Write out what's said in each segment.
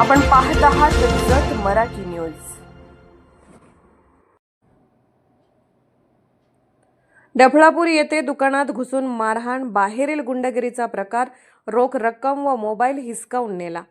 आपण पाहत आहात जत मराठी न्यूज. डफळापूर येथे दुकानात घुसून मारहाण बाहेरील गुंडगिरीचा प्रकार रोख रक्कम व मोबाईल हिसकावून नेला.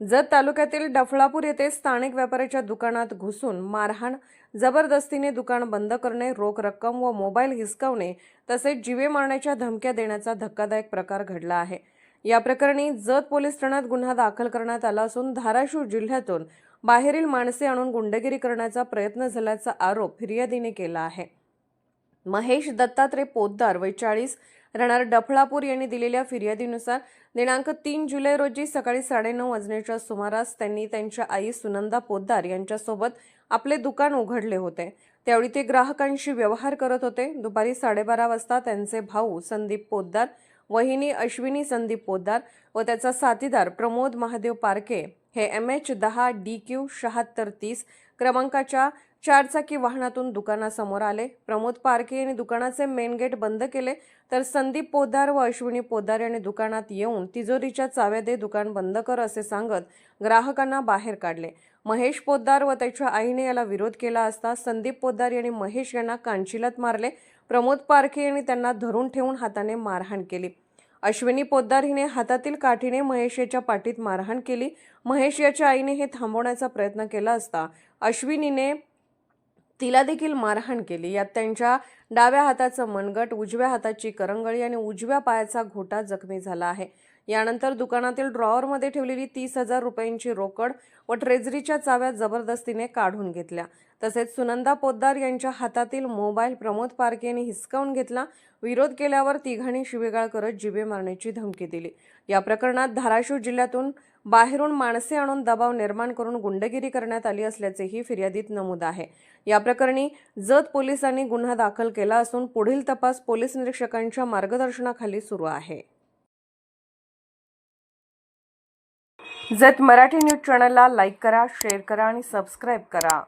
जत तालुक्यातील डफळापूर येथे स्थानिक व्यापाऱ्याच्या दुकानात घुसून मारहाण जबरदस्तीने दुकान बंद करणे रोख रक्कम व मोबाईल हिसकावणे तसेच जीवे मारण्याच्या धमक्या देण्याचा धक्कादायक प्रकार घडला आहे. या प्रकरणी जत पोलीस ठाण्यात गुन्हा दाखल करण्यात आला असून धाराशिव जिल्ह्यातून बाहेरील माणसे आणून गुंडगिरी करण्याचा प्रयत्न झाल्याचा आरोप फिर्यादीने केला आहे. महेश दत्तात्रय पोद्दार वय चाळीस राहणार डफळापूर यांनी दिलेल्या फिर्यादीनुसार दिनांक तीन जुलै रोजी सकाळी साडेनऊ वाजण्याच्या सुमारास त्यांनी त्यांच्या आई सुनंदा पोद्दार यांच्यासोबत आपले दुकान उघडले होते. त्यावेळी ते ग्राहकांशी व्यवहार करत होते. दुपारी साडेबारा वाजता त्यांचे भाऊ संदीप पोद्दार वहिनी अश्विनी संदीप पोद्दार व त्याचा साथीदार प्रमोद महादेव पारके हे एम एच दहा डी क्यू शहात्तर तीस क्रमांकाच्या चारचाकी वाहनातून दुकानासमोर आले. प्रमोद पारखे यांनी दुकानाचे मेन गेट बंद केले तर संदीप पोद्दार व अश्विनी पोद्दार यांनी दुकानात येऊन तिजोरीच्या चाव्या दे दुकान बंद कर असे सांगत ग्राहकांना बाहेर काढले. महेश पोद्दार व त्याच्या आईने याला विरोध केला असता संदीप पोद्दार यांनी महेश यांना कांचिलात मारले. प्रमोद पारखे यांनी त्यांना धरून ठेवून हाताने मारहाण केली. अश्विनी पोद्दार हिने हातातील काठीने महेश याच्या पाठीत मारहाण केली. महेश याच्या आईने हे थांबवण्याचा प्रयत्न केला असता अश्विनीने तिला देखील मारहाण केली. यात त्यांच्या डाव्या हाताचं मनगट उजव्या हाताची करंगळी आणि उजव्या पायाचा घोटा जखमी झाला आहे. यानंतर दुकानातील ड्रॉवरमध्ये ठेवलेली तीस हजार रुपयांची रोकड व ट्रेझरीच्या चाव्या जबरदस्तीने काढून घेतल्या. तसेच सुनंदा पोद्दार यांच्या हातातील मोबाईल प्रमोद पारके यांनी हिसकावून घेतला. विरोध केल्यावर तिघांनी शिवेगाळ करत जिबे मारण्याची धमकी दिली. या प्रकरणात धाराशिव जिल्ह्यातून बाहेरून माणसे आणून दबाव निर्माण करून गुंडगिरी करण्यात आली असल्याचेही फिर्यादीत नमूद आहे. या प्रकरणी जत पोलिसांनी गुन्हा दाखल केला असून पुढील तपास पोलीस निरीक्षकांच्या मार्गदर्शनाखाली सुरू आहे. जत मराठी न्यूज चॅनलला लाईक करा शेअर करा आणि सबस्क्राईब करा.